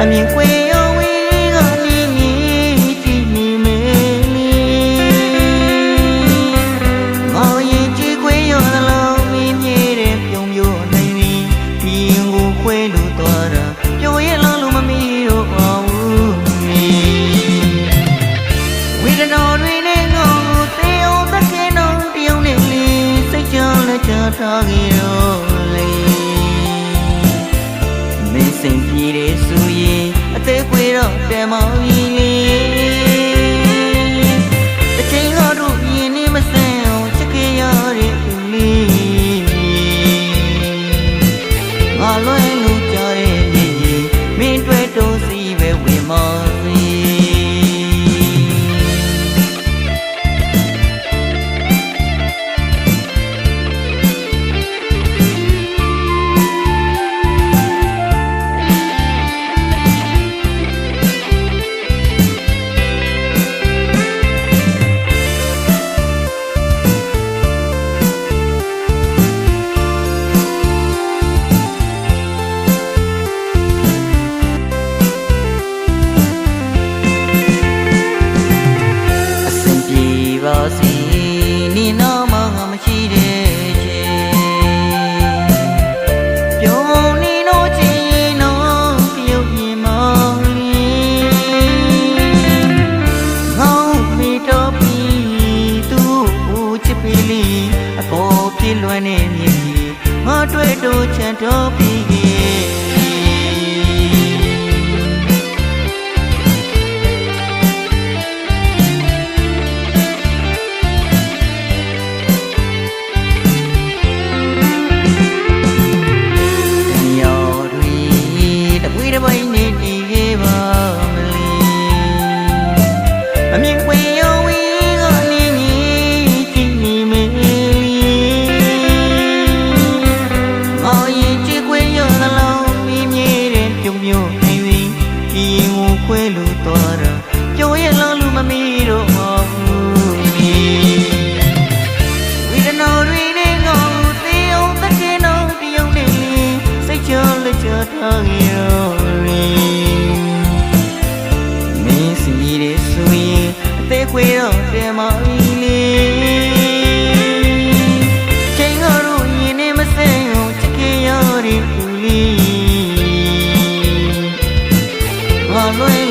Mình 梦。 နဲ့မြည်ငါတွေ့တို့ချန်တော်ပြီး ခွေတော့ပြန်မပြီလေချိန်တော့ရင်နဲ့မစဲအောင်ချစ်ခင်ရတဲ့ဦးလေးဘာလို့